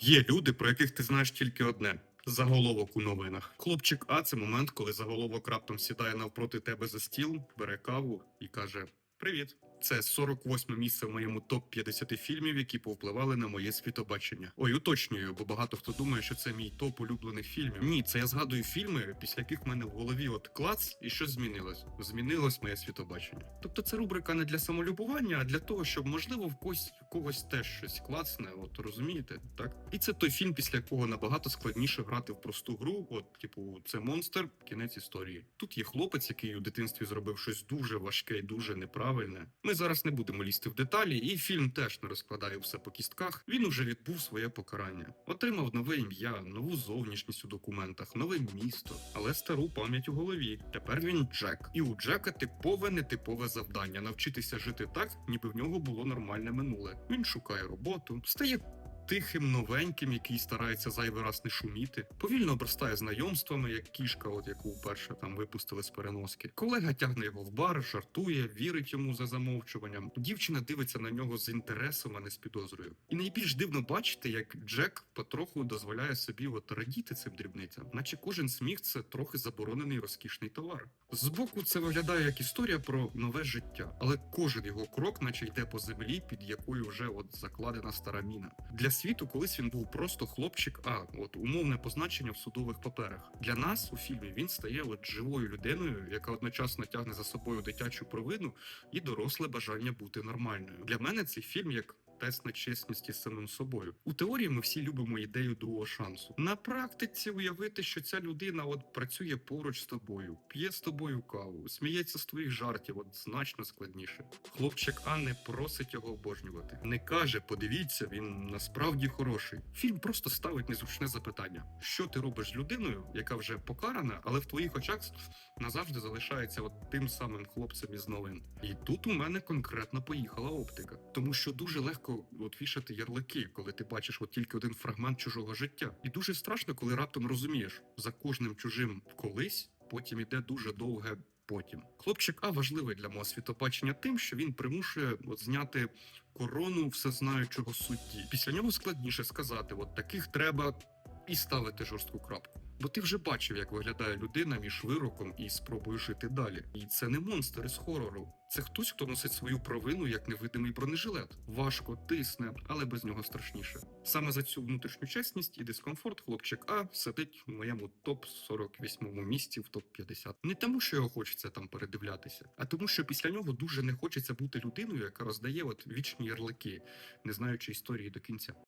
Є люди, про яких ти знаєш тільки одне. Заголовок у новинах. Хлопчик А це момент, коли заголовок раптом сідає навпроти тебе за стіл, бере каву і каже: Привіт. Це 48 місце в моєму топ 50 фільмів, які повпливали на моє світобачення. Ой, уточнюю, бо багато хто думає, що це мій топ улюблених фільмів. Ні, це я згадую фільми, після яких в мене в голові от клац, і щось змінилось. Змінилось моє світобачення. Тобто це рубрика не для самолюбування, а для того, щоб можливо в когось в когось теж щось клацне. От розумієте, так? І це той фільм, після якого набагато складніше грати в просту гру. От, типу, це монстр, кінець історії. Тут є хлопець, який у дитинстві зробив щось дуже важке і дуже неправильне. Ми зараз не будемо лізти в деталі, і фільм теж не розкладає все по кістках. Він уже відбув своє покарання, отримав нове ім'я, нову зовнішність у документах, нове місто, але стару пам'ять у голові. Тепер він Джек. І у Джека типове нетипове завдання навчитися жити так, ніби в нього було нормальне минуле. Він шукає роботу, стає. Тихим, новеньким, який старається зайвий раз не шуміти, повільно обростає знайомствами, як кішка, от яку вперше там випустили з переноски. Колега тягне його в бар, жартує, вірить йому за замовчуванням. Дівчина дивиться на нього з інтересом, а не з підозрою. І найбільш дивно бачити, як Джек потроху дозволяє собі от радіти цим дрібницям, наче кожен сміх це трохи заборонений розкішний товар. Збоку це виглядає як історія про нове життя, але кожен його крок, наче йде по землі, під якою вже от закладена стара міна. Для світу колись він був просто хлопчик, а от умовне позначення в судових паперах. Для нас у фільмі він стає от живою людиною, яка одночасно тягне за собою дитячу провину і доросле бажання бути нормальною. Для мене цей фільм як. Тест на чесність із самим собою. У теорії ми всі любимо ідею другого шансу. На практиці уявити, що ця людина от працює поруч з тобою, п'є з тобою каву, сміється з твоїх жартів, от значно складніше. Хлопчик А не просить його обожнювати. Не каже, подивіться, він насправді хороший. Фільм просто ставить незручне запитання: що ти робиш з людиною, яка вже покарана, але в твоїх очах назавжди залишається от тим самим хлопцем із новин. І тут у мене конкретно поїхала оптика, тому що дуже легко от вішати ярлики, коли ти бачиш от тільки один фрагмент чужого життя. І дуже страшно, коли раптом розумієш, за кожним чужим колись потім іде дуже довге. Потім хлопчик А важливий для мого світопачення тим, що він примушує от зняти корону всезнаючого судді. Після нього складніше сказати: от таких треба і ставити жорстку крапку. Бо ти вже бачив, як виглядає людина між вироком і спробою жити далі. І це не монстр із хорору. Це хтось, хто носить свою провину як невидимий бронежилет. Важко, тисне, але без нього страшніше. Саме за цю внутрішню чесність і дискомфорт хлопчик А сидить в моєму топ 48 місці в топ 50 Не тому, що його хочеться там передивлятися, а тому, що після нього дуже не хочеться бути людиною, яка роздає от вічні ярлики, не знаючи історії до кінця.